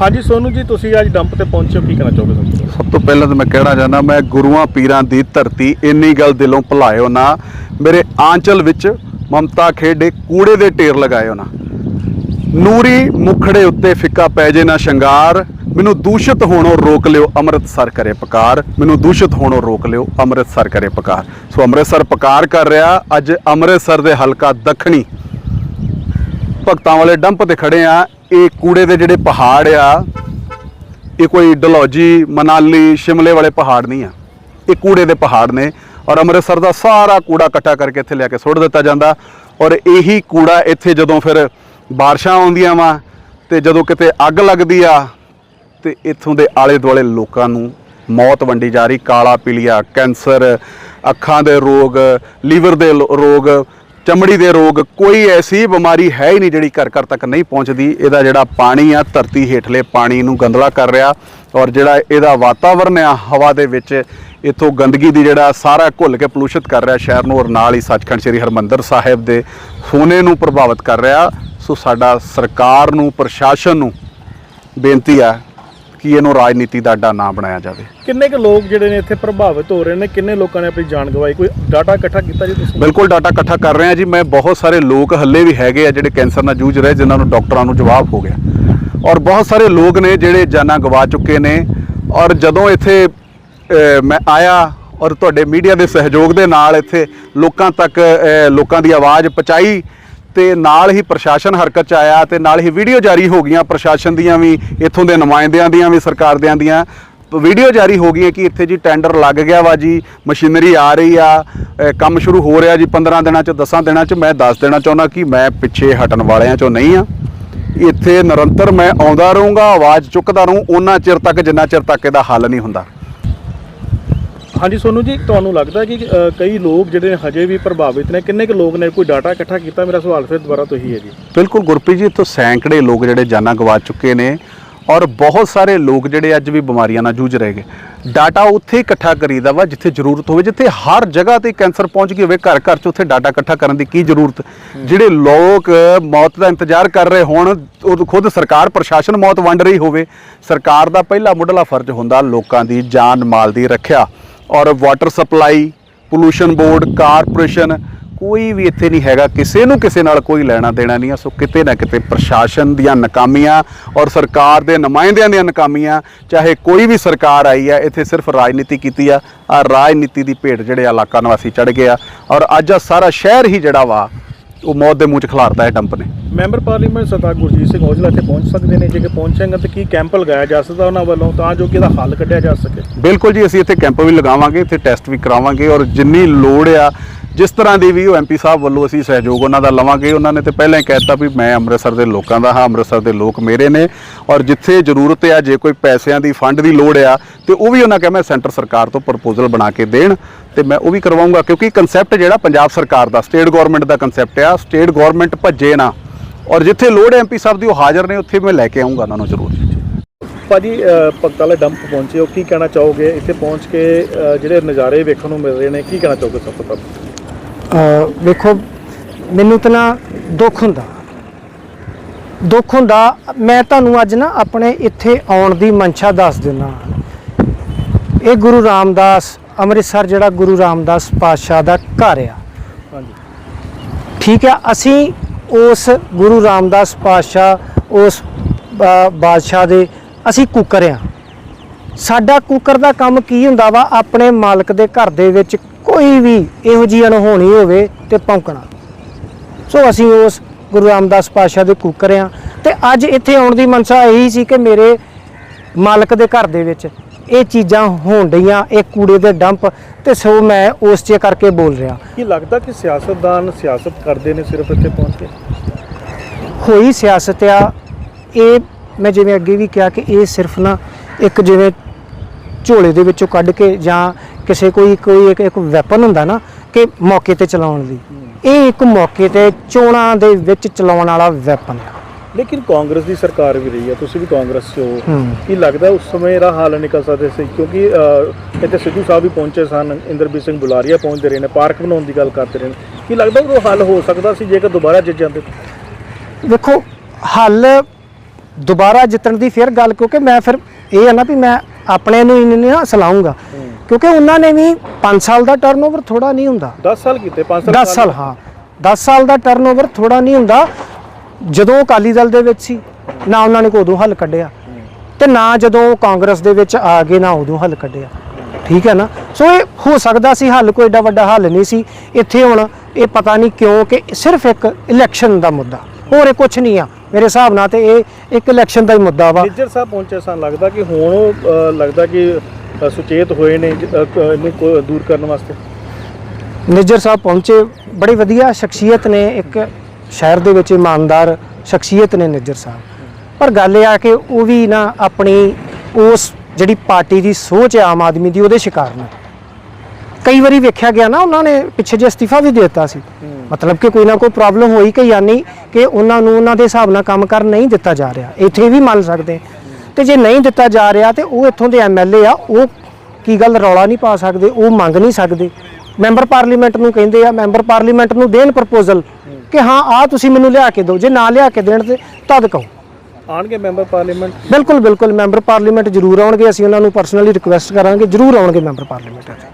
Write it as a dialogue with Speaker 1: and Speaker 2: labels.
Speaker 1: ਹਾਂਜੀ, ਸੋਨੂ ਜੀ, ਤੁਸੀਂ ਅੱਜ ਡੰਪ ਤੇ ਪਹੁੰਚੇ ਹੋ, ਕੀ ਕਹਿਣਾ ਚਾਹੋਗੇ ਸਭ ਤੋਂ ਪਹਿਲਾਂ?
Speaker 2: ਸਭ ਤੋਂ ਪਹਿਲਾਂ ਤਾਂ ਮੈਂ ਕਹਿਣਾ ਚਾਹੁੰਦਾ, ਮੈਂ ਗੁਰੂਆਂ ਪੀਰਾਂ ਦੀ ਧਰਤੀ ਇੰਨੀ ਗੱਲ ਦਿਲੋਂ ਭੁਲਾਇਓ ਨਾ, ਮੇਰੇ ਆਂਚਲ ਵਿੱਚ ਮਮਤਾ ਖੇਡੇ, ਕੂੜੇ ਦੇ ਢੇਰ ਲਗਾਇਓ ਨਾ। ਨੂਰੀ ਮੁਖੜੇ ਉੱਤੇ ਫਿੱਕਾ ਪੈ ਜੇ ਨਾ ਸ਼ਿੰਗਾਰ, ਮੈਨੂੰ ਦੂਸ਼ਿਤ ਹੋਣੋਂ ਰੋਕ ਲਿਓ, ਅੰਮ੍ਰਿਤਸਰ ਕਰੇ ਪਕਾਰ। ਮੈਨੂੰ ਦੂਸ਼ਿਤ ਹੋਣੋਂ ਰੋਕ ਲਿਓ, ਅੰਮ੍ਰਿਤਸਰ ਕਰੇ ਪਕਾਰ। ਸੋ ਅੰਮ੍ਰਿਤਸਰ ਪਕਾਰ ਕਰ ਰਿਹਾ, ਅੱਜ ਅੰਮ੍ਰਿਤਸਰ ਦੇ ਹਲਕਾ ਦੱਖਣੀ। ਭਗਤਾਂ ਵਾਲੇ ਡੰਪ ਤੇ ਖੜੇ ਆ ਇਹ ਕੂੜੇ ਦੇ ਜਿਹੜੇ ਪਹਾੜ ਆ, ਇਹ ਕੋਈ ਡਲੌਜੀ ਮਨਾਲੀ, ਸ਼ਿਮਲੇ ਵਾਲੇ ਪਹਾੜ ਨਹੀਂ ਆ। ਇਹ ਕੂੜੇ ਦੇ ਪਹਾੜ ਨੇ ਔਰ ਅੰਮ੍ਰਿਤਸਰ ਦਾ ਸਾਰਾ ਕੂੜਾ ਇਕੱਠਾ ਕਰਕੇ ਇੱਥੇ ਲਿਆ ਕੇ ਸੁੱਟ ਦਿੱਤਾ ਜਾਂਦਾ। ਔਰ ਇਹੀ ਕੂੜਾ ਇੱਥੇ ਜਦੋਂ ਫਿਰ ਬਾਰਿਸ਼ਾਂ ਆਉਂਦੀਆਂ ਵਾ ਤੇ ਜਦੋਂ ਕਿਤੇ ਅੱਗ ਲੱਗਦੀ ਆ, ਤੇ ਇੱਥੋਂ ਦੇ ਆਲੇ ਦੁਆਲੇ ਲੋਕਾਂ ਨੂੰ ਮੌਤ ਵੰਡੀ ਜਾ ਰਹੀ। ਕਾਲਾ, ਪੀਲੀਆ, ਕੈਂਸਰ, ਅੱਖਾਂ ਦੇ ਰੋਗ, ਲੀਵਰ ਦੇ ਰੋਗ ਚਮੜੀ ਦੇ ਰੋਗ ਕੋਈ ਐਸੀ ਬਿਮਾਰੀ ਹੈ ਹੀ ਨਹੀਂ ਜਿਹੜੀ ਘਰ ਘਰ ਤੱਕ ਨਹੀਂ ਪਹੁੰਚਦੀ। ਇਹਦਾ ਜਿਹੜਾ ਪਾਣੀ ਆ, ਧਰਤੀ ਹੇਠਲੇ ਪਾਣੀ ਨੂੰ ਗੰਦਲਾ ਕਰ ਰਿਹਾ ਔਰ ਜਿਹੜਾ ਇਹਦਾ ਵਾਤਾਵਰਨ ਆ, ਹਵਾ ਦੇ ਵਿੱਚ ਇਥੋਂ ਗੰਦਗੀ ਦੀ ਜਿਹੜਾ ਸਾਰਾ ਘੁੱਲ ਕੇ ਪੋਲੂਸ਼ਿਤ ਕਰ ਰਿਹਾ ਸ਼ਹਿਰ ਨੂੰ ਔਰ ਨਾਲ ਹੀ ਸੱਚਖੰਡ ਸ੍ਰੀ ਹਰਮੰਦਰ ਸਾਹਿਬ ਦੇ ਸੋਨੇ ਨੂੰ ਪ੍ਰਭਾਵਿਤ ਕਰ ਰਿਹਾ। ਸੋ ਸਾਡਾ ਸਰਕਾਰ ਨੂੰ, ਪ੍ਰਸ਼ਾਸਨ ਨੂੰ ਬੇਨਤੀ ਆ ਕਿ ਇਹਨੂੰ ਰਾਜਨੀਤੀ ਦਾ ਅੱਡਾ ਨਾ ਬਣਾਇਆ ਜਾਵੇ?
Speaker 1: ਕਿੰਨੇ ਕੁ ਲੋਕ ਜਿਹੜੇ ਨੇ ਇੱਥੇ ਪ੍ਰਭਾਵਿਤ ਹੋ ਰਹੇ ਨੇ? ਕਿੰਨੇ ਲੋਕਾਂ ਨੇ ਆਪਣੀ ਜਾਨ ਗਵਾਈ? ਕੋਈ ਡਾਟਾ ਇਕੱਠਾ ਕੀਤਾ ਜੀ ਤੁਸੀਂ?
Speaker 2: ਬਿਲਕੁਲ ਡਾਟਾ ਇਕੱਠਾ ਕਰ ਰਹੇ ਹਾਂ ਜੀ। ਮੈਂ ਬਹੁਤ ਸਾਰੇ ਲੋਕ ਹੱਲੇ ਵੀ ਹੈਗੇ ਆ ਜਿਹੜੇ ਕੈਂਸਰ ਨਾਲ ਜੂਝ ਰਹੇ ਜਿਨ੍ਹਾਂ ਨੂੰ ਡਾਕਟਰਾਂ ਨੂੰ ਜਵਾਬ ਹੋ ਗਿਆ। ਔਰ ਬਹੁਤ ਸਾਰੇ ਲੋਕ ਨੇ ਜਿਹੜੇ ਜਾਨਾਂ ਗਵਾ ਚੁੱਕੇ ਨੇ। ਔਰ ਜਦੋਂ ਇੱਥੇ ਮੈਂ ਆਇਆ ਔਰ ਤੁਹਾਡੇ ਮੀਡੀਆ ਦੇ ਸਹਿਯੋਗ ਦੇ ਨਾਲ ਇੱਥੇ ਲੋਕਾਂ ਤੱਕ ਲੋਕਾਂ ਦੀ ਆਵਾਜ਼ ਪਹੁੰਚਾਈ ਤੇ ਨਾਲ ਹੀ ਪ੍ਰਸ਼ਾਸਨ ਹਰਕਤ ਚ ਆਇਆ ਤੇ ਨਾਲ ਹੀ ਵੀਡੀਓ ਜਾਰੀ ਹੋ ਗਈਆਂ ਪ੍ਰਸ਼ਾਸਨ ਦੀਆਂ ਵੀ, ਇੱਥੋਂ ਦੇ ਨੁਮਾਇੰਦਿਆਂ ਦੀਆਂ ਵੀ ਸਰਕਾਰ ਦਿਆਂ। ਦੀਆਂ ਵੀਡੀਓ ਜਾਰੀ ਹੋ ਗਈਆਂ ਕਿ ਇੱਥੇ ਜੀ ਟੈਂਡਰ ਲੱਗ ਗਿਆ ਵਾ ਜੀ, ਮਸ਼ੀਨਰੀ ਆ ਰਹੀ ਆ ਕੰਮ ਸ਼ੁਰੂ ਹੋ ਰਿਹਾ ਜੀ 15 ਦਿਨਾਂ ਚ 10 ਦਿਨਾਂ ਚ, ਮੈਂ ਦੱਸ ਦੇਣਾ ਚਾਹੁੰਦਾ ਕਿ ਮੈਂ ਪਿੱਛੇ ਹਟਣ ਵਾਲਿਆਂ ਚੋਂ ਨਹੀਂ ਆ। ਇੱਥੇ ਨਿਰੰਤਰ ਮੈਂ ਆਉਂਦਾ ਰਹੂੰਗਾ, ਆਵਾਜ਼ ਚੁੱਕਦਾ ਰਹੂੰ, ਉਹਨਾਂ ਚਿਰ ਤੱਕ, ਜਿੰਨਾ ਚਿਰ ਤੱਕ ਇਹਦਾ ਹੱਲ ਨਹੀਂ ਹੁੰਦਾ।
Speaker 1: ਹਾਂਜੀ ਸੋਨੂ ਜੀ ਤੁਹਾਨੂੰ ਲੱਗਦਾ ਕਿ ਅ, ਕਈ ਲੋਕ ਜਿਹੜੇ ਨੇ ਹਜੇ ਵੀ ਪ੍ਰਭਾਵਿਤ ਨੇ? ਕਿੰਨੇ ਕੁ ਲੋਕ ਨੇ? ਕੋਈ ਡਾਟਾ ਇਕੱਠਾ ਕੀਤਾ? ਮੇਰਾ ਸਵਾਲ ਫਿਰ ਦੁਬਾਰਾ ਤੋਂ ਹੀ ਹੈ ਜੀ।
Speaker 2: ਬਿਲਕੁਲ ਗੁਰਪ੍ਰੀਤ ਜੀ ਇੱਥੋਂ ਸੈਂਕੜੇ ਲੋਕ ਜਿਹੜੇ ਜਾਨਾਂ ਗਵਾ ਚੁੱਕੇ ਨੇ ਔਰ ਬਹੁਤ ਸਾਰੇ ਲੋਕ ਜਿਹੜੇ ਅੱਜ ਵੀ ਬਿਮਾਰੀਆਂ ਨਾਲ ਜੂਝ ਰਹੇ ਗਏ ਡਾਟਾ ਉੱਥੇ ਇਕੱਠਾ ਕਰੀਦਾ ਵਾ ਜਿੱਥੇ ਜ਼ਰੂਰਤ ਹੋਵੇ ਜਿੱਥੇ ਹਰ ਜਗ੍ਹਾ ਤੇ ਕੈਂਸਰ ਪਹੁੰਚ ਗਈ ਹੋਵੇ ਘਰ ਘਰ 'ਚ ਉੱਥੇ ਡਾਟਾ ਇਕੱਠਾ ਕਰਨ ਦੀ ਕੀ ਜ਼ਰੂਰਤ? ਜਿਹੜੇ ਲੋਕ ਮੌਤ ਦਾ ਇੰਤਜ਼ਾਰ ਕਰ ਰਹੇ ਹੋਣ ਉਹ ਖੁਦ ਸਰਕਾਰ ਪ੍ਰਸ਼ਾਸਨ ਮੌਤ ਵੰਡ ਰਹੀ ਹੋਵੇ। ਸਰਕਾਰ ਦਾ ਪਹਿਲਾ ਮੁੱਢਲਾ ਫਰਜ਼ ਹੁੰਦਾ ਲੋਕਾਂ ਦੀ ਜਾਨ ਮਾਲ ਦੀ ਰੱਖਿਆ। ਔਰ water supply pollution board corporation ਕੋਈ ਵੀ ਇੱਥੇ ਨਹੀਂ ਹੈਗਾ, ਕਿਸੇ ਨੂੰ ਕਿਸੇ ਨਾਲ ਕੋਈ ਲੈਣਾ ਦੇਣਾ ਨਹੀਂ ਆ। ਸੋ ਕਿਤੇ ਨਾ ਕਿਤੇ ਪ੍ਰਸ਼ਾਸਨ ਦੀਆਂ ਨਕਾਮੀਆਂ ਔਰ ਸਰਕਾਰ ਦੇ ਨੁਮਾਇੰਦਿਆਂ ਦੀਆਂ ਨਕਾਮੀਆਂ, ਚਾਹੇ ਕੋਈ ਵੀ ਸਰਕਾਰ ਆਈ ਆ, ਇੱਥੇ ਸਿਰਫ ਰਾਜਨੀਤੀ ਕੀਤੀ ਆ। ਆ ਰਾਜਨੀਤੀ ਦੀ ਭੇਟ ਜਿਹੜੇ ਇਲਾਕਾ ਨਿਵਾਸੀ ਚੜ ਗਏ ਆ। ਔਰ ਅੱਜ ਆ ਸਾਰਾ ਸ਼ਹਿਰ ਹੀ ਜਿਹੜਾ ਵਾ ਉਹ ਮੌਤ ਦੇ ਮੂੰਹ 'ਚ ਖਿਲਾਰਦਾ ਹੈ ਡੰਪ ਨੇ।
Speaker 1: ਮੈਂਬਰ ਪਾਰਲੀਮੈਂਟ ਸਰਦਾਰ ਗੁਰਜੀਤ ਸਿੰਘ ਔਜਲਾ ਇੱਥੇ ਪਹੁੰਚ ਸਕਦੇ ਨੇ। ਜੇ ਕਿ ਪਹੁੰਚेंगे ਤਾਂ ਕੀ ਕੈਂਪ ਲਗਾਇਆ ਜਾ ਸਕਦਾ ਉਹਨਾਂ ਵੱਲੋਂ? ਤਾਂ ਜੋ ਕਿ ਇਹਦਾ ਹੱਲ ਕੱਢਿਆ ਜਾ ਸਕੇ।
Speaker 2: ਬਿਲਕੁਲ ਜੀ ਅਸੀਂ ਇੱਥੇ ਕੈਂਪ ਵੀ ਲਗਾਵਾਂਗੇ ਇੱਥੇ ਟੈਸਟ ਵੀ ਕਰਾਵਾਂਗੇ ਔਰ ਜਿੰਨੀ ਲੋੜ ਆ ਜਿਸ ਤਰ੍ਹਾਂ ਦੀ ਵੀ ਉਹ ਐਮਪੀ ਸਾਹਿਬ ਵੱਲੋਂ ਅਸੀਂ ਸਹਿਯੋਗ ਉਹਨਾਂ ਦਾ ਲਵਾਂਗੇ ਉਹਨਾਂ ਨੇ ਤੇ ਪਹਿਲਾਂ ਹੀ ਕਹਿਤਾ ਵੀ ਮੈਂ ਅੰਮ੍ਰਿਤਸਰ ਦੇ ਲੋਕਾਂ ਦਾ ਹਾਂ ਅੰਮ੍ਰਿਤਸਰ ਦੇ ਲੋਕ ਮੇਰੇ ਨੇ ਔਰ ਜਿੱਥੇ ਜ਼ਰੂਰਤ ਆ ਜੇ ਕੋਈ ਪੈਸਿਆਂ ਦੀ ਫੰਡ ਦੀ ਲੋੜ ਆ ਤੇ ਉਹ ਵੀ ਉਹਨਾਂ ਕਿਹਾ ਮੈਂ ਸੈਂਟਰ ਸਰਕਾਰ ਤੋਂ ਪ੍ਰਪੋਜ਼ਲ ਬਣਾ ਕੇ ਦੇਣ ਤੇ ਮੈਂ ਉਹ ਵੀ ਕਰਵਾਉਂਗਾ ਕਿਉਂਕਿ ਕਨਸੈਪਟ ਜਿਹੜਾ ਪੰਜਾਬ ਸਰਕਾਰ ਦਾ ਸਟੇਟ ਗਵਰਨਮੈਂਟ ਦਾ ਕਨਸੈਪਟ ਆ ਸਟੇਟ ਗਵਰਨਮੈਂਟ ਭੱਜੇ ਨਾ। ਔਰ ਜਿੱਥੇ ਲੋੜ ਹੈ ਐਮਪੀ ਸਾਹਿਬ ਦੀ ਉਹ ਹਾਜ਼ਰ ਨੇ ਉੱਥੇ ਮੈਂ ਲੈ ਕੇ ਆਉਂਗਾ ਉਹਨਾਂ ਨੂੰ ਜ਼ਰੂਰ।
Speaker 1: ਭਾਜੀ ਅ, ਭਗਤ ਵਾਲੇ ਡੰਪ ਪਹੁੰਚੇ ਹੋ ਕੀ ਕਹਿਣਾ ਚਾਹੋਗੇ? ਇੱਥੇ ਪਹੁੰਚ ਕੇ ਜਿਹੜੇ ਨਜ਼ਾਰੇ ਵੇਖਣ ਨੂੰ ਮਿਲ ਰਹੇ ਨੇ ਕੀ ਕਹਿਣਾ ਚਾਹੋਗੇ ਸਭ ਤੋਂ ਪਹਿਲਾਂ?
Speaker 3: ਵੇਖੋ ਮੈਨੂੰ ਤਾਂ ਨਾ ਦੁੱਖ ਹੁੰਦਾ। ਦੁੱਖ ਹੁੰਦਾ ਮੈਂ ਤੁਹਾਨੂੰ ਅੱਜ ਨਾ ਆਪਣੇ ਇੱਥੇ ਆਉਣ ਦੀ ਮਨਸ਼ਾ ਦੱਸ ਦਿੰਦਾ। ਇਹ ਗੁਰੂ ਰਾਮਦਾਸ ਅੰਮ੍ਰਿਤਸਰ ਜਿਹੜਾ ਗੁਰੂ ਰਾਮਦਾਸ ਪਾਤਸ਼ਾਹ ਦਾ ਘਰ ਆ। ਠੀਕ ਹੈ ਅਸੀਂ ਉਸ ਗੁਰੂ ਰਾਮਦਾਸ ਪਾਤਸ਼ਾਹ ਉਸ ਬਾਦਸ਼ਾਹ ਦੇ ਅਸੀਂ ਕੁੱਕਰ ਆ। ਸਾਡਾ ਕੁੱਕਰ ਦਾ ਕੰਮ ਕੀ ਹੁੰਦਾ ਵਾ? ਆਪਣੇ ਮਾਲਕ ਦੇ ਘਰ ਦੇ ਵਿੱਚ ਕੋਈ ਵੀ ਇਹੋ ਜਿਹੀ ਅਣਹੋਣੀ ਹੋਵੇ ਤੇ ਭੌਂਕਣਾ। ਸੋ ਅਸੀਂ ਉਸ ਗੁਰੂ ਰਾਮਦਾਸ ਪਾਤਸ਼ਾਹ ਦੇ ਕੁੱਕਰ ਆ ਤੇ ਅੱਜ ਇੱਥੇ ਆਉਣ ਦੀ ਮਨਸਾ ਇਹੀ ਸੀ ਕਿ ਮੇਰੇ ਮਾਲਕ ਦੇ ਘਰ ਦੇ ਵਿੱਚ ਇਹ ਚੀਜ਼ਾਂ ਹੋਣ ਡਈਆਂ ਇਹ ਕੂੜੇ ਦੇ ਡੰਪ ਤੇ ਸੋ ਮੈਂ ਉਸ ਚੇ ਕਰਕੇ ਬੋਲ ਰਿਹਾ।
Speaker 1: ਕੀ ਲੱਗਦਾ ਕਿ ਸਿਆਸਤਦਾਨ ਸਿਆਸਤ ਕਰਦੇ ਨੇ ਸਿਰਫ ਇੱਥੇ ਪਹੁੰਚ ਕੇ?
Speaker 3: ਹੋਈ ਸਿਆਸਤ ਆ ਇਹ ਮੈਂ ਜਿਵੇਂ ਅੱਗੇ ਵੀ ਕਿਹਾ ਕਿ ਇਹ ਸਿਰਫ ਨਾ ਇੱਕ ਜਿਵੇਂ ਝੋਲੇ ਦੇ ਵਿੱਚੋਂ ਕੱਢ ਕੇ ਜਾਂ ਕਿਸੇ ਕੋਈ ਕੋਈ ਇੱਕ ਇੱਕ ਵੈਪਨ ਹੁੰਦਾ ਨਾ ਕਿ ਮੌਕੇ ਤੇ ਚਲਾਉਣ ਲਈ ਇਹ ਇੱਕ ਮੌਕੇ ਤੇ ਚੋਣਾਂ ਦੇ ਵਿੱਚ ਚਲਾਉਣ ਵਾਲਾ ਵੈਪਨ ਆ।
Speaker 1: ਲੇਕਿਨ ਕਾਂਗਰਸ ਦੀ ਸਰਕਾਰ ਵੀ ਰਹੀ ਹੈ ਤੁਸੀਂ ਵੀ ਕਾਂਗਰਸ 'ਚ ਹੋ।
Speaker 3: ਹੂੰ।
Speaker 1: ਕੀ ਲੱਗਦਾ ਉਸ ਸਮੇਂ ਇਹਦਾ ਹੱਲ ਨਿਕਲ ਸਕਦੇ ਸੀ? ਕਿਉਂਕਿ ਇੱਥੇ ਸਿੱਧੂ ਸਾਹਿਬ ਵੀ ਪਹੁੰਚੇ ਸਨ ਇੰਦਰਬੀਰ ਸਿੰਘ ਬੁਲਾਰੀਆ ਪਹੁੰਚਦੇ ਰਹੇ ਨੇ ਪਾਰਕ ਬਣਾਉਣ ਦੀ ਗੱਲ ਕਰਦੇ ਰਹੇ ਨੇ। ਕੀ ਲੱਗਦਾ ਉਹ ਹੱਲ ਹੋ ਸਕਦਾ ਸੀ ਜੇਕਰ ਦੁਬਾਰਾ ਜਿੱਤ ਜਾਂਦੇ?
Speaker 3: ਵੇਖੋ ਹੱਲ ਦੁਬਾਰਾ ਜਿੱਤਣ ਦੀ ਫਿਰ ਗੱਲ ਕਿਉਂਕਿ ਮੈਂ ਫਿਰ ਇਹ ਹੈ ਨਾ ਵੀ ਮੈਂ ਆਪਣੇ ਨੂੰ ਹੀ ਨਾ ਸਲਾਉਂਗਾ ਕਿਉਂਕਿ ਉਹਨਾਂ ਨੇ ਵੀ 5 ਸਾਲ ਦਾ ਟਰਨਓਵਰ ਥੋੜਾ ਨਹੀਂ ਹੁੰਦਾ।
Speaker 1: 10 ਸਾਲ ਕੀਤੇ 5 ਸਾਲ
Speaker 3: 10 ਸਾਲ ਹਾਂ। 10 ਸਾਲ ਦਾ ਟਰਨਓਵਰ ਥੋੜਾ ਨਹੀਂ ਹੁੰਦਾ। ਜਦੋਂ ਅਕਾਲੀ ਦਲ ਦੇ ਵਿੱਚ ਸੀ ਨਾ ਉਹਨਾਂ ਨੇ ਕੋਈ ਉਦੋਂ ਹੱਲ ਕੱਢਿਆ। ਤੇ ਨਾ ਜਦੋਂ ਕਾਂਗਰਸ ਦੇ ਵਿੱਚ ਆ ਗਏ ਨਾ ਉਦੋਂ ਹੱਲ ਕੱਢਿਆ। ਠੀਕ ਹੈ ਨਾ? ਸੋ ਇਹ ਹੋ ਸਕਦਾ ਸੀ ਹੱਲ ਕੋਈ ਏਡਾ ਵੱਡਾ ਹੱਲ ਨਹੀਂ ਸੀ। ਇੱਥੇ ਹੁਣ ਇਹ ਪਤਾ ਨਹੀਂ ਕਿਉਂ ਕਿ ਸਿਰਫ ਇੱਕ ਇਲੈਕਸ਼ਨ ਦਾ ਮੁੱਦਾ। ਹੋਰ ਇਹ ਕੁਝ ਨਹੀਂ ਆ। ਮੇਰੇ ਹਿਸਾਬ ਨਾਲ ਤੇ ਇਹ ਇੱਕ ਇਲੈਕਸ਼ਨ ਦਾ ਹੀ ਮੁੱਦਾ ਵਾ।
Speaker 1: ਨਿੱਜਰ ਸਾਹਿਬ ਪਹੁੰਚੇ ਸਾਨੂੰ ਲੱਗਦਾ ਕਿ ਹੁਣ ਉਹ ਲੱਗਦਾ ਕਿ ਸੁਚੇਤ ਹੋਏ ਨੇ ਇਹਨੂੰ ਦੂਰ ਕਰਨ ਵਾਸਤੇ।
Speaker 3: ਨਿੱਜਰ ਸਾਹਿਬ ਪਹੁੰਚੇ ਬੜੀ ਵਧੀਆ ਸ਼ਖਸੀਅਤ ਨੇ ਇੱਕ ਸ਼ਹਿਰ ਦੇ ਵਿੱਚ ਇਮਾਨਦਾਰ ਸ਼ਖਸੀਅਤ ਨੇ ਨਿੱਜਰ ਸਾਹਿਬ। ਪਰ ਗੱਲ ਇਹ ਆ ਕਿ ਉਹ ਵੀ ਨਾ ਆਪਣੀ ਉਸ ਜਿਹੜੀ ਪਾਰਟੀ ਦੀ ਸੋਚ ਹੈ ਆਮ ਆਦਮੀ ਦੀ ਉਹਦੇ ਸ਼ਿਕਾਰ ਨੇ। ਕਈ ਵਾਰੀ ਵੇਖਿਆ ਗਿਆ ਨਾ ਉਹਨਾਂ ਨੇ ਪਿੱਛੇ ਜੇ ਅਸਤੀਫਾ ਵੀ ਦੇ ਦਿੱਤਾ ਸੀ। ਮਤਲਬ ਕਿ ਕੋਈ ਨਾ ਕੋਈ ਪ੍ਰੋਬਲਮ ਹੋਈ ਕਿ ਯਾਨੀ ਕਿ ਉਹਨਾਂ ਨੂੰ ਉਹਨਾਂ ਦੇ ਹਿਸਾਬ ਨਾਲ ਕੰਮ ਕਰ ਨਹੀਂ ਦਿੱਤਾ ਜਾ ਰਿਹਾ। ਇੱਥੇ ਵੀ ਮੰਨ ਸਕਦੇ ਤੇ ਜੇ ਨਹੀਂ ਦਿੱਤਾ ਜਾ ਰਿਹਾ ਤੇ ਉਹ ਇੱਥੋਂ ਦੇ ਐਮਐਲਏ ਆ ਉਹ ਕੀ ਗੱਲ ਰੌਲਾ ਨਹੀਂ ਪਾ ਸਕਦੇ ਉਹ ਮੰਗ ਨਹੀਂ ਸਕਦੇ। ਮੈਂਬਰ ਪਾਰਲੀਮੈਂਟ ਨੂੰ ਕਹਿੰਦੇ ਆ ਮੈਂਬਰ ਪਾਰਲੀਮੈਂਟ ਨੂੰ ਦੇਣ ਪ੍ਰਪੋਜ਼ਲ ਕਿ ਹਾਂ ਆ ਤੁਸੀਂ ਮੈਨੂੰ ਲਿਆ ਕੇ ਦਿਓ ਜੇ ਨਾ ਲਿਆ ਕੇ ਦੇਣ ਤੇ ਤਦ ਕਹੋ।
Speaker 1: ਆਣਗੇ ਮੈਂਬਰ ਪਾਰਲੀਮੈਂਟ?
Speaker 3: ਬਿਲਕੁਲ ਬਿਲਕੁਲ। ਮੈਂਬਰ ਪਾਰਲੀਮੈਂਟ ਜ਼ਰੂਰ ਆਉਣਗੇ ਅਸੀਂ ਉਹਨਾਂ ਨੂੰ ਪਰਸਨਲੀ ਰਿਕੁਐਸਟ ਕਰਾਂਗੇ ਜ਼ਰੂਰ ਆਉਣਗੇ ਮੈਂਬਰ ਪਾਰਲੀਮੈਂਟ ਇੱਥੇ।